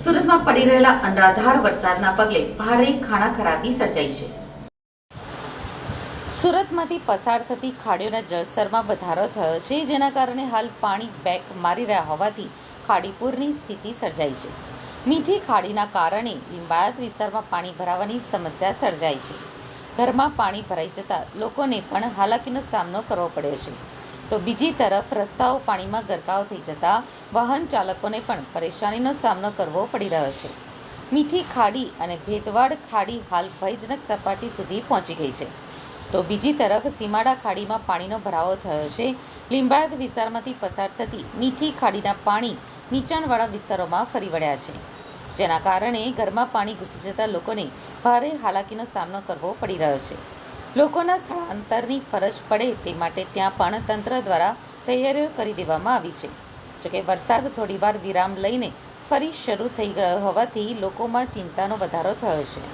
સુરતમાં પડી રહેલા અનરાધાર વરસાદના પગલે ભારે ખાણા ખરાબી સર્જાઈ છે. સુરતમાંથી પસાર થતી ખાડીઓના જળસ્તરમાં વધારો થયો છે, જેના કારણે હાલ પાણી બેક મારી રહ્યા હોવાથી ખાડીપુરની સ્થિતિ સર્જાઈ છે. મીઠી ખાડીના કારણે લિંબાયત વિસ્તારમાં પાણી ભરાવાની સમસ્યા સર્જાઈ છે. ઘરમાં પાણી ભરાઈ જતાં લોકોને પણ હાલાકીનો સામનો કરવો પડ્યો છે. તો બીજી તરફ રસ્તાઓ પાણીમાં ગરકાવ થઈ જતા વાહન ચાલકોને પણ પરેશાનીનો સામનો કરવો પડી રહ્યો છે. મીઠી ખાડી અને ભેદવાડ ખાડી હાલ ભયજનક સપાટી સુધી પહોંચી ગઈ છે. તો બીજી તરફ સીમાડા ખાડીમાં પાણીનો ભરાવો થયો છે. લિંબાયત વિસ્તારમાંથી પસાર થતી મીઠી ખાડીના પાણી નીચાણવાળા વિસ્તારોમાં ફરી વળ્યા છે. જેના કારણે ઘરમાં પાણી ઘૂસી જતા લોકોને ભારે હાલાકીનો સામનો કરવો પડી રહ્યો છે. લોકોના સ્થળાંતરની ફરજ પડે તે માટે ત્યાં પણ તંત્ર દ્વારા તૈયારીઓ કરી દેવામાં આવી છે. જોકે વરસાદ થોડીવાર વિરામ લઈને ફરી શરૂ થઈ ગયો હોવાથી લોકોમાં ચિંતાનો વધારો થયો છે.